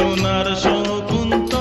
সোনার শকুন্ত